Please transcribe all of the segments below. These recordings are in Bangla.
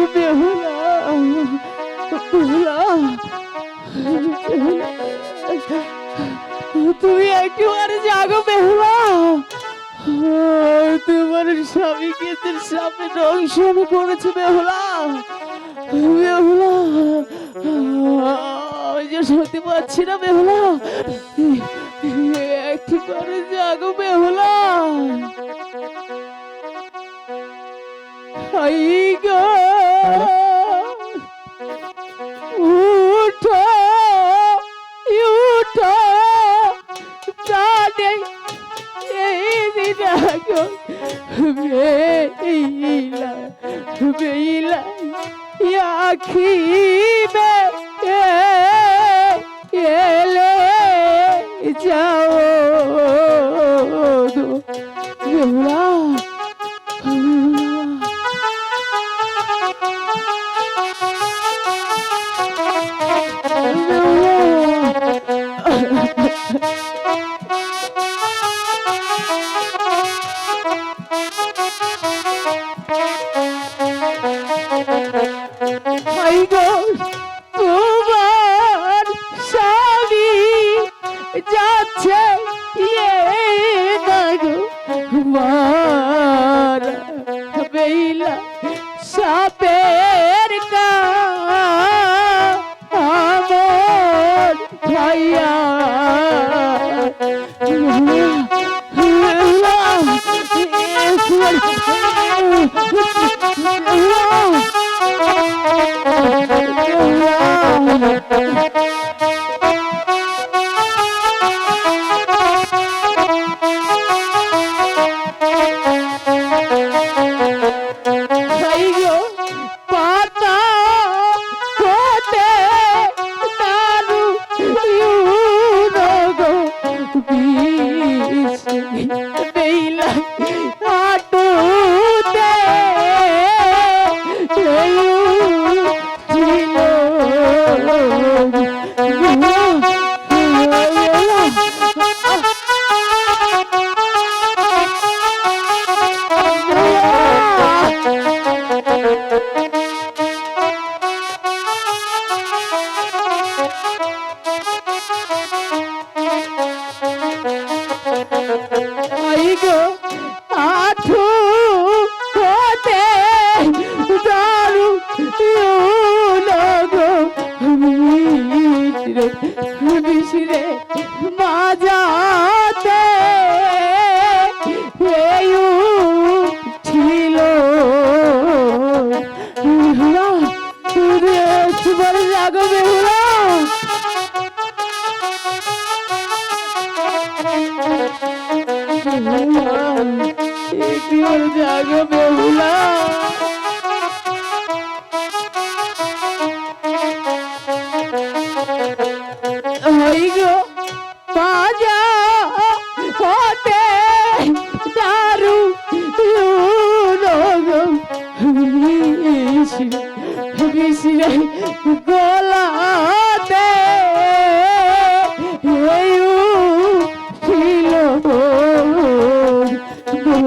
আমি বেহুলা বেহুলা তুমি একেবারে জাগো বেহুলা। তোমার স্বামীকে তোর স্বামী দংশন করেছে বেহুলা। বেহুলা, আমি যে সত্যি পাচ্ছি না বেহুলা। বেইলা আখি বে এলে যাও বেহুলা হাই saber.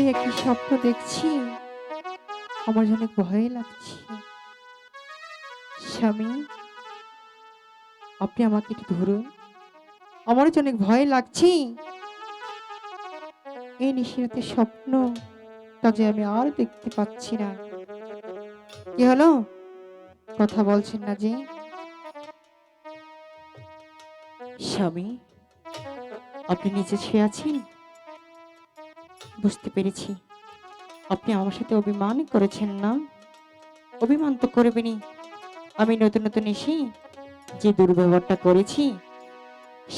আমি একটি স্বপ্ন দেখছি, আমার যেন ভয় লাগছে। স্বামী, আপনি আমাকে একটু ধরুন। আমার যে অনেক ভয় লাগছে। এই নিশিরাতে স্বপ্ন তা যে আমি আর দেখতে পাচ্ছি না। কি হলো? কথা বলছেন না যে? স্বামী, আপনি নিচে শুয়ে আছেন? বুঝতে পেরেছি। আপনি আমার সাথে অভিমান করেছেন না? অভিমান তো করবেনই। আমি নতুন নতুন এসে যে দুর্ব্যবহারটা করেছি,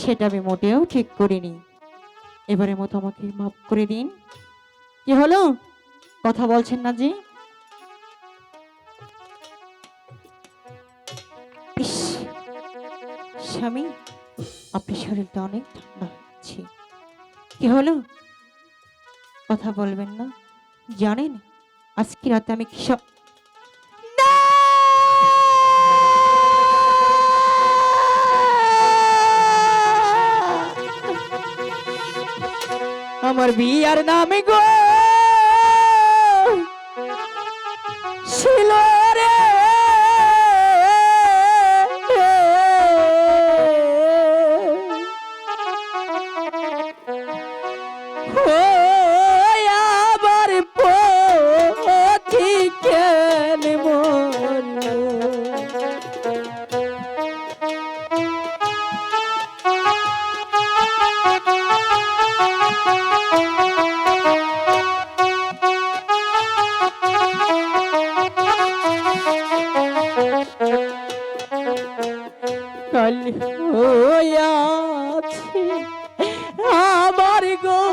সেটা আমি মোটেও ঠিক করিনি। এবারের মতো আমাকে মাফ করে দিন। কি হলো? কথা বলছেন না যে? স্বামী, আপনার শরীরটা অনেক ঠান্ডা হচ্ছে কি হলো? কথা বলবেন না জানেন আজকে রাতে আমি কি সব! আমার বিয়ার নামে গো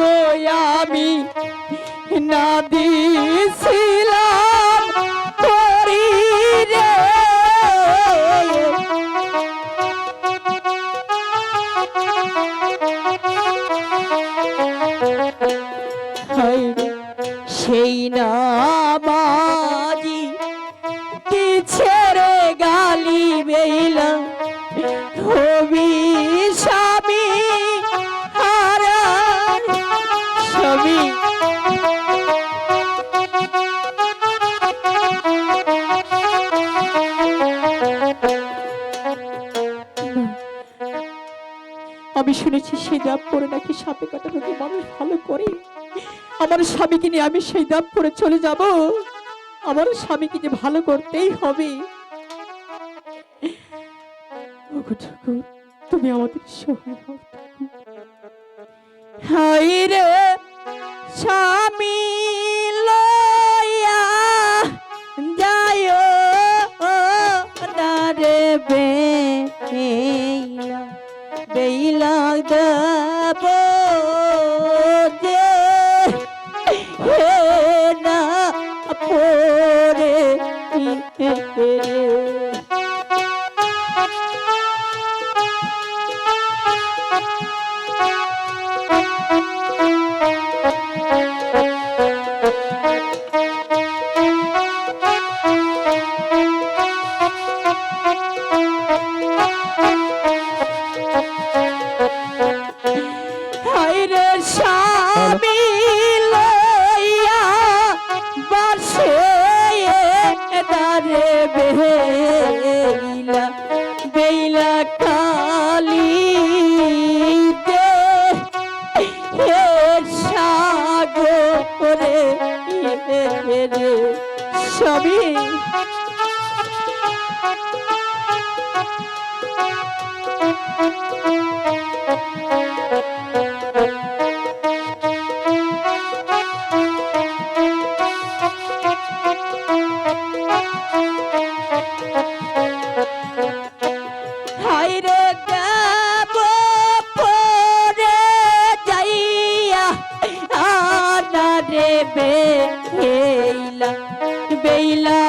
গো আমি না দিছিলাম করি রে। সেই না বাজি পিছে রে গালি বেলা আমি শুনেছি সেই দাপ পরে নাকি সাপে কাটা রোগে মানুষ ভালো করে। আমার স্বামীকে নিয়ে আমি সেই দাপ পরে চলে যাব। আমার স্বামীকে যে ভালো করতেই হবে। তুমি আমাদের সহায় হও হাই রে! ये বেলা বেলা কালি হে সাগরে রে স্বামী হাইরে আনারে বেইলা বেলা